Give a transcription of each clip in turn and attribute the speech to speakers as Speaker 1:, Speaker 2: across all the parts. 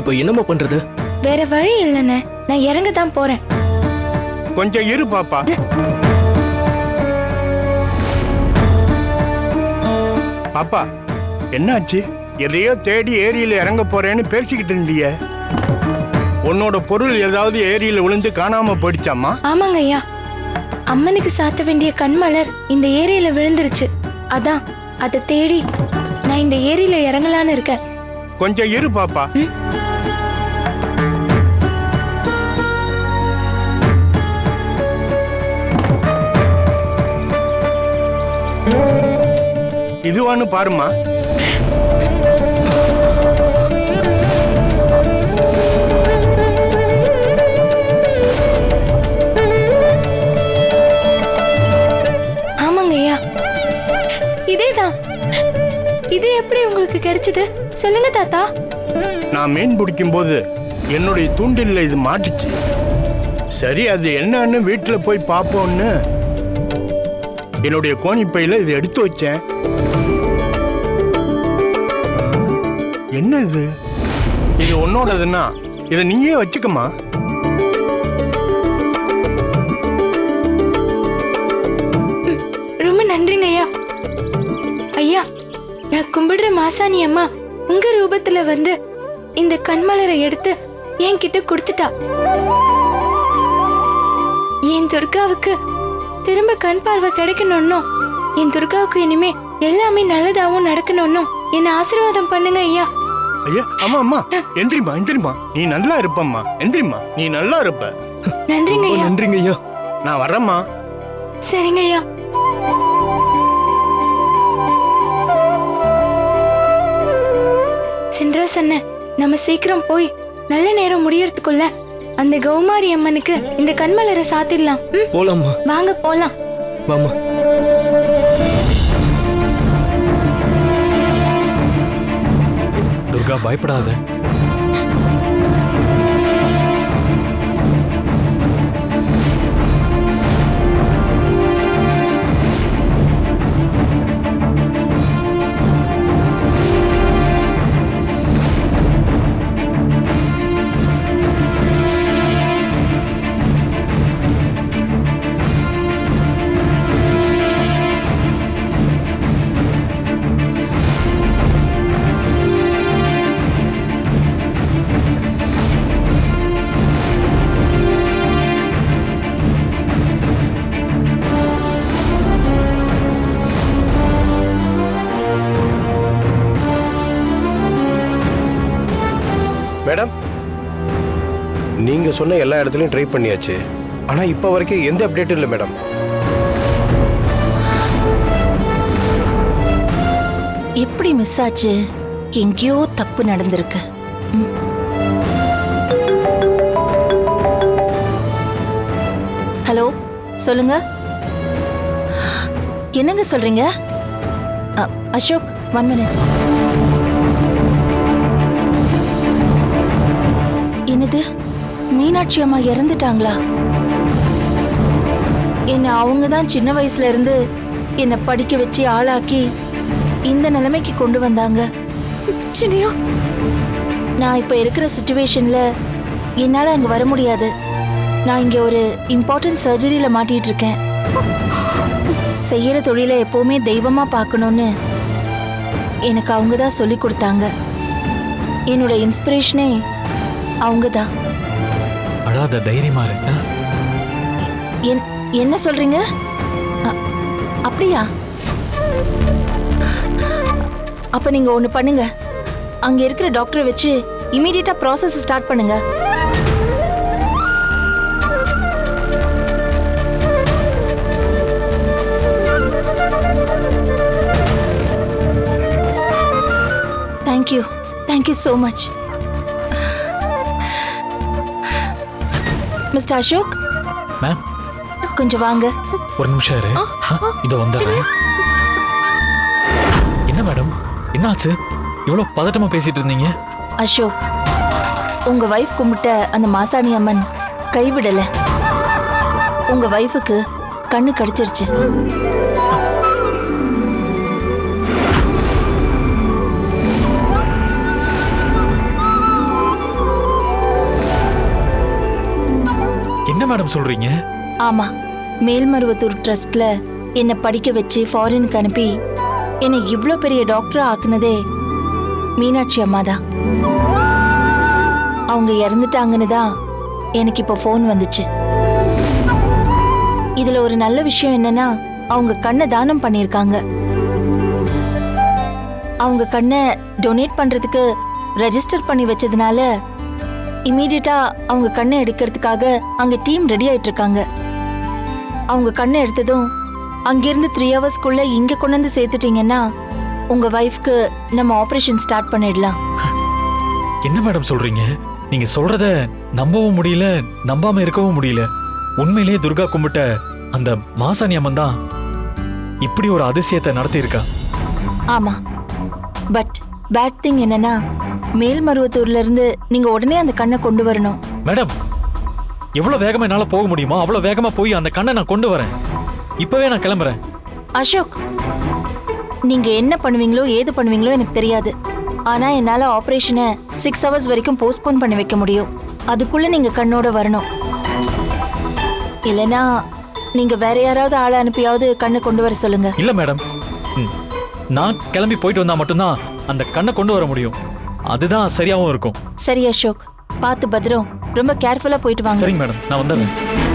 Speaker 1: இப்போ என்னம்மா பண்றது?
Speaker 2: வேற வழி இல்லைண்ணே. நான் இறங்க தான் போறேன்.
Speaker 3: கொஞ்சம் இரு பாப்பா. பாப்பா என்னாச்சு? எதையோ தேடி ஏரியில இறங்க போறேன்னு பேசிக்கிட்டு இருந்தியே. உன்னோட பொருள் ஏதாவது ஏரியில விழுந்து காணாம போயிடுச்சாம்மா?
Speaker 2: ஆமாங்க ஐயா. அம்மனுக்கு சாத்த வேண்டிய கண்மலர் இந்த ஏரியில விழுந்துருச்சு. அதான் அதை தேடி நான் இந்த ஏரியில இறங்கலான்னு இருக்கேன்.
Speaker 3: கொஞ்சம் இரு பாப்பா. இதுவான்னு பாருமா
Speaker 2: ஆமாங்க ஐயா. இதேதான். இது எப்படி உங்களுக்கு கிடைச்சது? சொல்லுங்க தாத்தா.
Speaker 3: நான் மீன் பிடிக்கும் போது என்னுடைய தூண்டில்ல இது மாட்டுச்சு. சரி அது என்னன்னு வீட்டுல போய் பார்ப்போம்னு. என்னுடைய கோணிப்பையில இது எடுத்து வச்சேன். என்ன இது? இது உன்னோடதுன்னா இதை நீயே வச்சுக்கமா
Speaker 2: ரொம்ப நன்றிங்க ஐயா. ஐயா நான் கும்பிடுற மாசாணி அம்மா உங்க ரூபத்துல வந்து இந்த கண்மலரை எடுத்து என்கிட்ட கொடுத்துட்டா. என் துர்காவுக்கு திரும்ப கண் பார்வை கிடைக்கணும்னும் என் துர்காவுக்கு இனிமே எல்லாமே நல்லதாவும் நடக்கணும்னும் என்ன ஆசீர்வாதம் பண்ணுங்க ஐயா.
Speaker 3: ஐயா அம்மா அம்மா. எந்திரிம்மா எந்திரிம்மா. நீ நல்லா இருப்பம்மா. எந்திரிம்மா. நீ நல்லா இருப்ப.
Speaker 2: நன்றிங்க ஐயா.
Speaker 1: நன்றிங்க ஐயா.
Speaker 3: நான் வரேம்மா
Speaker 2: சரிங்க ஐயா. சென்றாஸ் அண்ணன் நம்ம சீக்கிரம் போய் நல்ல நேரம் முடியறதுக்குள்ள அந்த கௌமாரி அம்மனுக்கு இந்த கண்மலரை சாத்திடலாம். ம்?
Speaker 1: போலாம்மா.
Speaker 2: வாங்க போலாம்.
Speaker 1: வாம்மா.
Speaker 4: துர்கா பயப்படாத.
Speaker 5: நீங்கள் சொன்ன எல்லா இடத்துலயும் ட்ரை பண்ணியாச்சு. ஆனா இப்போ வரைக்கும் எந்த அப்டேட்டும் இல்லை மேடம்
Speaker 6: எப்படி மிஸ் ஆச்சு? எங்கேயோ தப்பு நடந்திருக்கு. ம். ஹலோ சொல்லுங்க. என்னங்க சொல்றீங்க? அ, அசோக் ஒன் மினிட் என்னது? மீனாட்சி அம்மா இறந்துட்டாங்களா? என்ன அவங்க தான் சின்ன வயசுல இருந்து என்னை படிக்க வச்சு ஆளாக்கி இந்த நிலைமைக்கு கொண்டு வந்தாங்க. நான் இப்போ இருக்கிற சுச்சுவேஷன்ல என்னால் அங்கே வர முடியாது. நான் இங்கே ஒரு இம்பார்ட்டன்ட் சர்ஜரியில் மாட்டிட்டு இருக்கேன். செய்யற தொழிலை எப்பவுமே தெய்வமா பார்க்கணும்னு எனக்கு அவங்க தான் சொல்லி கொடுத்தாங்க. என்னோட இன்ஸ்பிரேஷனே அவங்க தான்.
Speaker 4: அழாத தைரியமா இரு
Speaker 6: என் என்ன சொல்றீங்க? அப்படியா? அப்ப நீங்க ஒண்ணு பண்ணுங்க. அங்க இருக்கிற டாக்டரை வச்சு இமீடியட்டா ப்ராசஸ் ஸ்டார்ட் பண்ணுங்க. Thank you thank you so much mister Ashok.
Speaker 4: Ma'am
Speaker 6: கொஞ்சம் வாங்க.
Speaker 4: ஒரு நிமிஷம் இரு. இதோ வந்துடுறேன். என்ன மேடம்? என்னாச்சு? இவ்வளோ பதட்டமா பேசிட்டு இருந்தீங்க?
Speaker 6: அசோக் உங்க வைஃப் கும்பிட்ட அந்த மாசாணி அம்மன் கைவிடல. உங்க வைஃபுக்கு கண்ணு கடிச்சிருச்சு.
Speaker 4: என்ன மேடம் சொல்றீங்க?
Speaker 6: ஆமா மேல்மருவத்தூர் ட்ரஸ்ட்ல என்னை படிக்க வச்சு ஃபாரினுக்கு அனுப்பி என்னை இவ்வளோ பெரிய டாக்டரா ஆக்குனதே மீனாட்சி அம்மா தான். அவங்க இறந்துட்டாங்கன்னு தான் எனக்கு இப்போ ஃபோன் வந்துச்சு. இதில் ஒரு நல்ல விஷயம் என்னன்னா அவங்க கண்ணை தானம் பண்ணியிருக்காங்க. அவங்க கண்ணை டொனேட் பண்ணுறதுக்கு ரெஜிஸ்டர் பண்ணி வச்சதுனால இமீடியட்டா அவங்க கண்ணை எடுக்கிறதுக்காக அங்க டீம் ரெடி ஆயிட்டு இருக்காங்க அவங்க கண்ணை எடுத்ததும் அங்கிருந்து த்ரீ ஹவர்ஸ்க்குள்ள இங்க கொண்டு வந்து சேர்த்துட்டீங்கன்னா உங்க ஒய்ஃப்க்கு நம்ம ஆபரேஷன் ஸ்டார்ட் பண்ணிடலாம்.
Speaker 4: என்ன மேடம் சொல்றீங்க? நீங்க சொல்றத நம்பவும் முடியல நம்பாம இருக்கவும் முடியல. உண்மையிலேயே துர்கா கும்பிட்ட அந்த மாசாணி அம்மன் தான் இப்படி ஒரு அதிசயத்தை நடத்தியிருக்கா?
Speaker 6: ஆமா. பட் பேட் திங் என்னன்னா மேல்மருவத்தூர்ல இருந்து நீங்க உடனே அந்த கண்ணை கொண்டு வரணும்.
Speaker 4: மேடம் எவ்வளவு வேகமா என்னால போக முடியுமோ அவ்வளவு வேகமா போய் அந்த கண்ணை நான் கொண்டு வரேன். இப்பவே நான் கிளம்புறேன்.
Speaker 6: அசோக் நீங்க என்ன பண்ணுவீங்களோ ஏது பண்ணுவீங்களோ எனக்கு தெரியாது. ஆனா என்னால ஆபரேஷனை சிக்ஸ் ஹவர்ஸ் வரைக்கும் போஸ்ட்போன் பண்ணி வைக்க முடியும். அதுக்குள்ள நீங்க கண்ணோட வரணும். இல்லனா நீங்க வேற யாராவது ஆளை அனுப்பியாவது கண்ணை கொண்டு வர சொல்லுங்க.
Speaker 4: இல்ல மேடம். நான் கிளம்பி போயிட்டு வந்தா மட்டும்தான் அந்த கண்ணை கொண்டு வர முடியும். அதுதான் சரியாவும் இருக்கும்.
Speaker 6: சரி அசோக். பார்த்து பத்திரம். ரொம்ப கேர்ஃபுல்லா போயிட்டு வாங்க.
Speaker 4: சரிங்க மேடம். நான் வந்துடுறேன்.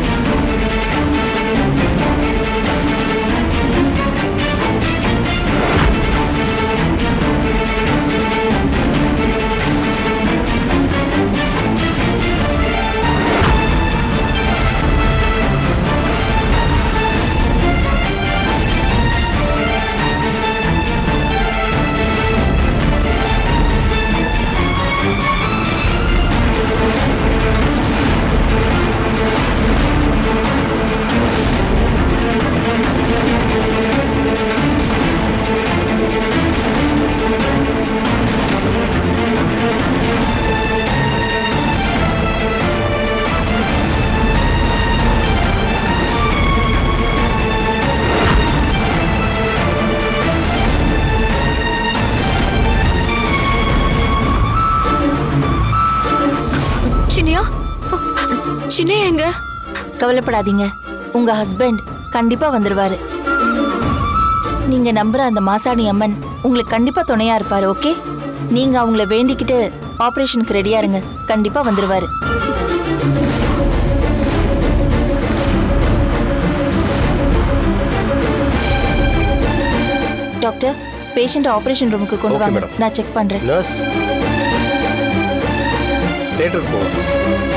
Speaker 2: சின்னையா எங்க?
Speaker 6: கவலைப்படாதீங்க. உங்க ஹஸ்பண்ட் கண்டிப்பா வந்துருவாரு. நீங்க நம்புற அந்த மாசாணி அம்மன் உங்களுக்கு கண்டிப்பா துணையா இருப்பாரு ஓகே? நீங்க அவங்கள வேண்டிக்கிட்டு ஆபரேஷனுக்கு ரெடியா இருங்க. கண்டிப்பா வந்துருவாரு. டாக்டர் பேஷண்ட் ஆபரேஷன் ரூமுக்கு கொண்டு வாங்க. நான் செக் பண்றேன்.
Speaker 5: நர்ஸ் தேட்டருக்கு போவோம்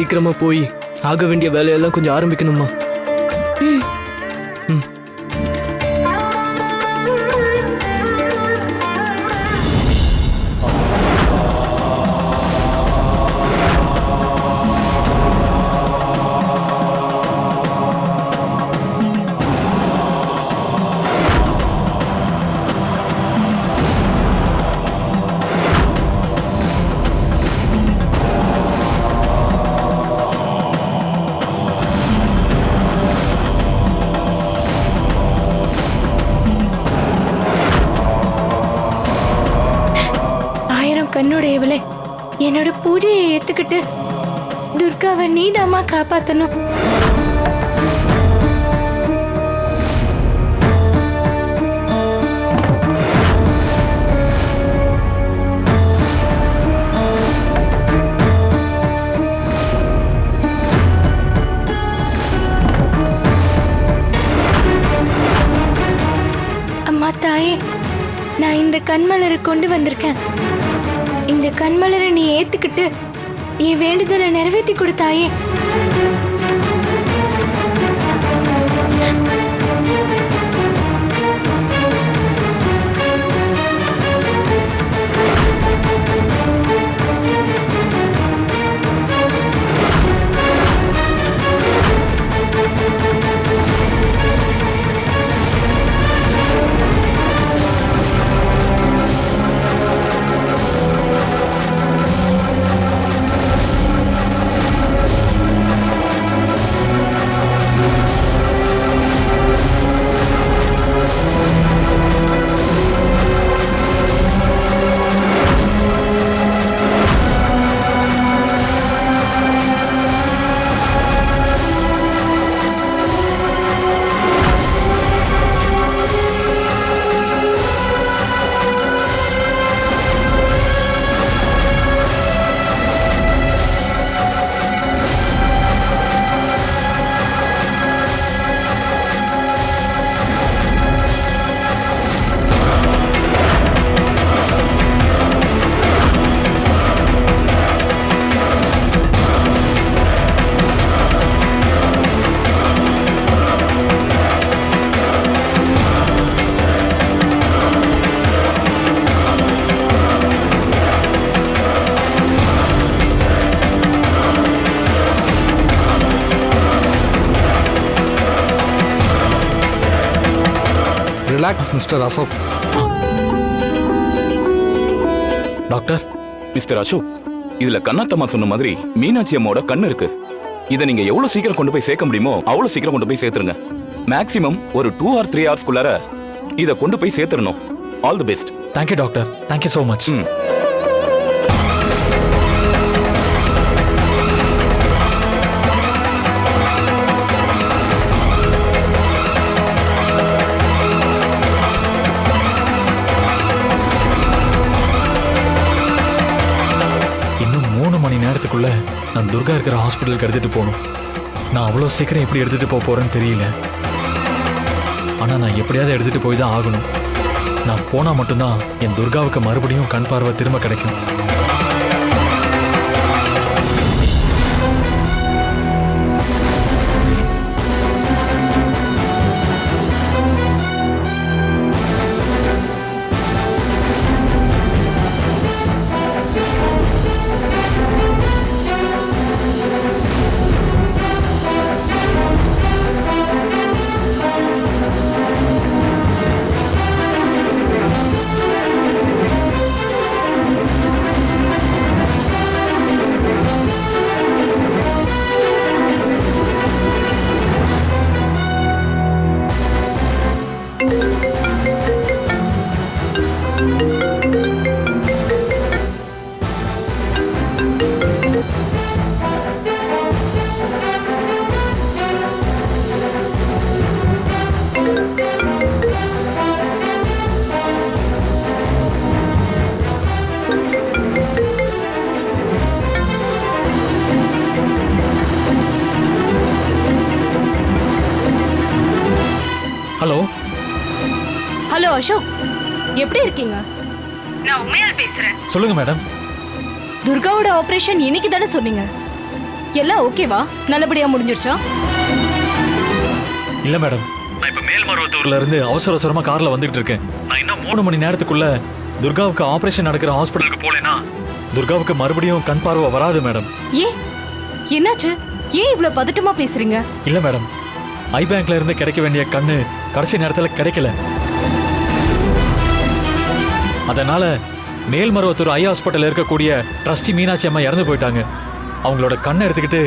Speaker 1: சீக்கிரமா போய் ஆக வேண்டிய வேலையெல்லாம் கொஞ்சம் ஆரம்பிக்கணுமா ம்.
Speaker 2: ஏத்துக்கிட்டு துர்காவை நீதாம்மா காப்பாத்தணும். அம்மா தாயே நான் இந்த கண்மலரை கொண்டு வந்திருக்கேன். இந்த கண்மலரை நீ ஏத்துக்கிட்டு என் வேண்டுதலை நிறைவேற்றி கொடுத்தாயே.
Speaker 7: Mister Ashok
Speaker 4: doctor
Speaker 8: mister Ashok இதுல கண்ணாத்தம்மா சொன்ன மாதிரி மீனாட்சி அம்மாவோட கண்ணு இருக்கு. இதை நீங்க எவ்வளவு சீக்கிரம் கொண்டு போய் சேர்க்க முடியுமோ அவ்வளவு சீக்கிரம் கொண்டு போய் சேர்த்துருங்க. மேக்ஸிமம் ஒரு டூ ஆர் த்ரீ ஹவர்ஸ்க்குள்ளார இதை கொண்டு போய் சேர்த்துடணும். All the best
Speaker 4: thank you doctor thank you so much
Speaker 8: hmm.
Speaker 4: நான் துர்கா இருக்கிற ஹாஸ்பிட்டலுக்கு எடுத்துகிட்டு போகணும். நான் அவ்வளோ சீக்கிரம் எப்படி எடுத்துகிட்டு போக போகிறேன்னு தெரியல. ஆனால் நான் எப்படியாவது எடுத்துகிட்டு போய் தான் ஆகணும். நான் போனால் மட்டும்தான் என் துர்காவுக்கு மறுபடியும் கண் பார்வை திரும்ப கிடைக்கும்.
Speaker 9: அசோக் எப்படி இருக்கீங்க? நான் உண்மையால் பேசுறேன்.
Speaker 4: சொல்லுங்க மேடம்.
Speaker 9: துர்காவோட ஆபரேஷன் இன்னைக்கு தானே சொன்னீங்க? எல்லாம் ஓகேவா நல்லபடியா முடிஞ்சிருச்சா?
Speaker 4: இல்ல மேடம். நான் இப்ப மேல்மருவத்தூர்ல இருந்து அவசர அவசரமா கார்ல வந்துகிட்டு இருக்கேன். நான் இன்னும் மூணு மணி நேரத்துக்குள்ள துர்காவுக்கு ஆபரேஷன் நடக்கிற ஹாஸ்பிட்டலுக்கு போலேனா துர்காவுக்கு மறுபடியும் கண் பார்வை வராது மேடம்.
Speaker 9: ஏன் என்னாச்சு? ஏன் இவ்ளோ பதட்டமா பேசுறீங்க?
Speaker 4: இல்ல மேடம். ஐ பேங்க்ல இருந்து கிடைக்க வேண்டிய கண்ணு கடைசி நேரத்துல கிடைக்கல. அதனால மேல்மருவத்தூர் ஐ ஹாஸ்பிட்டல் இருக்கக்கூடிய ட்ரஸ்டி மீனாட்சி அம்மா இறந்து போயிட்டாங்க. அவங்களோட கண்ணை எடுத்துக்கிட்டு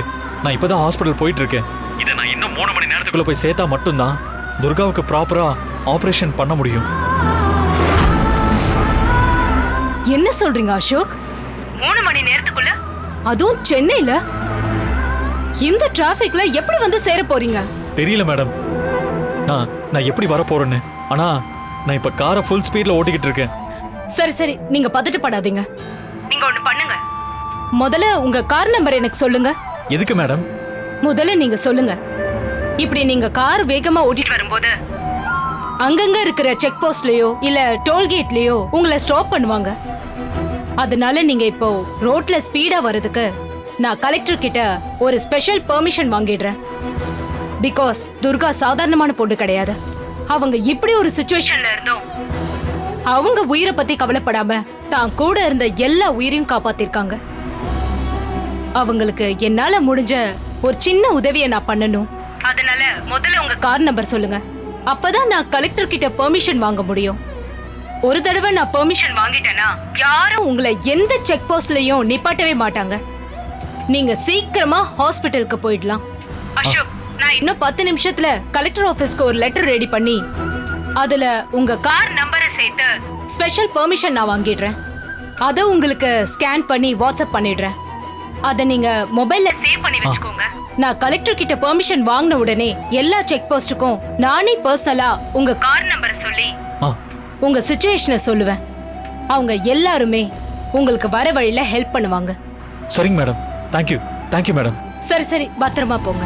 Speaker 4: நான் இப்பதான் ஹாஸ்பிட்டல் போயிட்டு இருக்கேன் இதை நான் இன்னும் மூணு மணி நேரத்துக்குள்ள போய் சேர்த்தா மட்டும்தான் துர்காவுக்கு ப்ராப்பரா ஆபரேஷன் பண்ண முடியும்.
Speaker 9: என்ன சொல்றீங்க அசோக்? மூணு மணி நேரத்துக்குள்ள? அதுவும் சென்னையில? இந்த டிராபிக்ல எப்படி வந்து சேர போறீங்க?
Speaker 4: தெரியல மேடம். நான் நான் எப்படி வர போறேன்னு ஆனா நான் இப்ப காரை ஃபுல் ஸ்பீட்ல ஓட்டிக்கிட்டு இருக்கேன்.
Speaker 9: சரி சரி. நீங்க பதட்டப்படாதீங்க. நீங்க ஒண்ணு பண்ணுங்க. முதல்ல உங்க கார் நம்பர் எனக்கு சொல்லுங்க.
Speaker 4: எதுக்கு மேடம்
Speaker 9: முதல்ல நீங்க சொல்லுங்க. இப்படி நீங்க கார் வேகமா ஓட்டிட்டு வரும்போது அங்கங்க இருக்கிற செக் போஸ்ட்லயோ இல்ல டோல்கேட்லயோ உங்களை ஸ்டாப் பண்ணுவாங்க. அதனால நீங்க இப்போ ரோட்ல ஸ்பீடா வர்றதுக்கு நான் கலெக்டர் கிட்ட ஒரு ஸ்பெஷல் பெர்மிஷன் வாங்கிடுறேன். பிகாஸ் துர்கா சாதாரணமான பொண்ணு கிடையாது. அவங்க இப்படி ஒரு சுச்சுவேஷன்ல இருந்தோம் அவங்க உயிரை பத்தி கவலைப்படாம தான் கூட இருந்த எல்லா உயிரையும் காப்பாத்திருக்காங்க. அவங்களுக்கு என்னால முடிஞ்ச ஒரு சின்ன உதவியை நான் பண்ணணும். அதனால முதல்ல உங்க கார் நம்பர் சொல்லுங்க. அப்பதான் நான் கலெக்டர் கிட்ட பெர்மிஷன் வாங்க முடியும். ஒரு தடவை நான் பெர்மிஷன் வாங்கிட்டேனா யாரும் உங்களை எந்த செக் போஸ்ட்லயும் நிப்பாட்டவே மாட்டாங்க. நீங்க சீக்கிரமா ஹாஸ்பிட்டலுக்கு போயிடலாம். அசோக் நான் இன்னும் பத்து நிமிஷத்துல கலெக்டர் ஆபீஸ்க்கு ஒரு லெட்டர் ரெடி பண்ணி அதுல உங்க கார் நம்பர் சேர்த்து ஸ்பெஷல் பெர்மிஷன் நான் வாங்கிடுறேன். அதை உங்களுக்கு ஸ்கேன் பண்ணி வாட்ஸ்அப் பண்ணிடுறேன். அதை நீங்க மொபைல்ல சேவ் பண்ணி வச்சுக்கோங்க. நான் கலெக்டர் கிட்ட பெர்மிஷன் வாங்கின உடனே எல்லா செக் போஸ்ட்டுக்கும் நானே பர்சனலா உங்க கார் நம்பரை சொல்லி. உங்க சுச்சுவேஷனை சொல்லுவேன். அவங்க எல்லாருமே உங்களுக்கு வர வழியில ஹெல்ப் பண்ணுவாங்க.
Speaker 4: சரிங்க மேடம் தேங்க்யூ தேங்க்யூ மேடம்
Speaker 9: சரி சரி. பத்திரமா போங்க.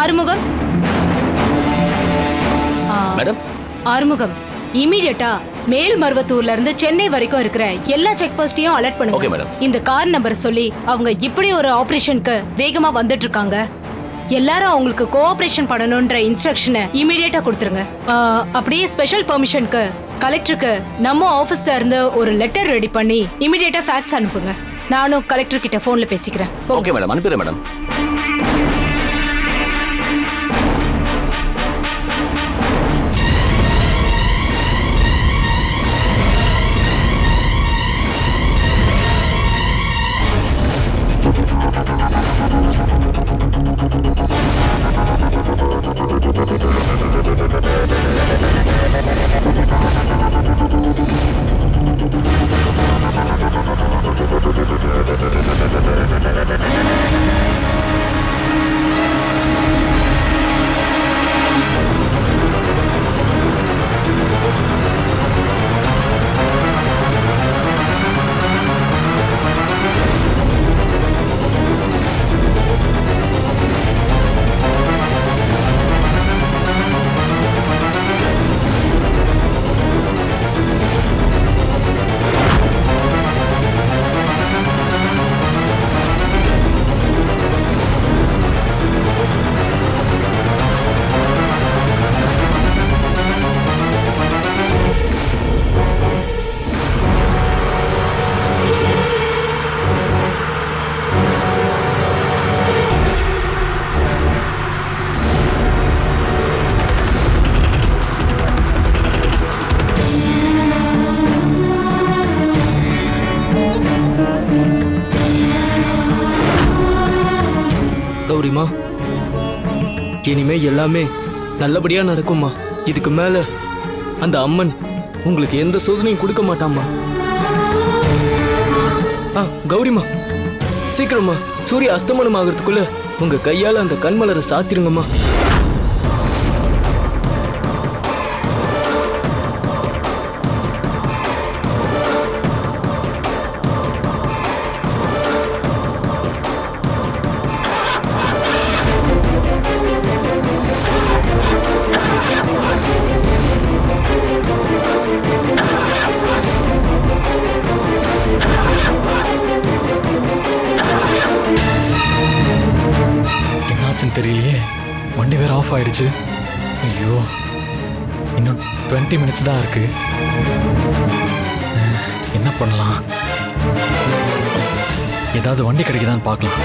Speaker 9: ஆறுமுகம்.
Speaker 8: மேடம்?
Speaker 9: ஆறுமுகம். இமீடியட்டா மேல் மருவத்தூர்ல இருந்து சென்னை வரைக்கும் இருக்கிற எல்லா செக் போஸ்டையும் அலர்ட் பண்ணுங்க. இந்த கார் நம்பர் சொல்லி அவங்க இப்படி ஒரு ஆபரேஷனுக்கு வேகமா வந்துட்டு இருக்காங்க எல்லாரும் அவங்களுக்கு கோஆபரேஷன் பண்ணணும்ன்ற இன்ஸ்ட்ரக்ஷனை இமீடியட்டா கொடுத்துருங்க. அப்படியே ஸ்பெஷல் பெர்மிஷனுக்கு கலெக்டருக்கு நம்ம ஆபீஸ்ல இருந்து ஒரு லெட்டர் ரெடி பண்ணி இமீடியட்டா ஃபேக்ஸ் அனுப்புங்க. நானும் கலெக்டர் கிட்ட போன்ல பேசிக்கிறேன்.
Speaker 8: Okay madam. அனுப்பிடுறேன் மேடம்.
Speaker 1: இனிமே எல்லாமே நல்லபடியா நடக்கும்மா. இதுக்கு மேல அந்த அம்மன் உங்களுக்கு எந்த சோதனையும் கொடுக்க மாட்டாம்மா. ஆ கௌரிமா சீக்கிரமா சூரிய அஸ்தமனம் ஆகிறதுக்குள்ள உங்க கையால அந்த கண்மலரை சாத்திருங்கம்மா.
Speaker 4: என்னன்னு தெரியலையே. வண்டி வேற ஆஃப் ஆயிடுச்சு ஐயோ இன்னும் டுவெண்ட்டி மினிட்ஸ் தான் இருக்கு. என்ன பண்ணலாம்? ஏதாவது வண்டி கிடைக்குதான்னு பார்க்கலாம்.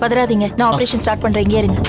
Speaker 6: பதறாதீங்க. நான் ஆபரேஷன் ஸ்டார்ட் பண்றேன். இங்கே இருங்க.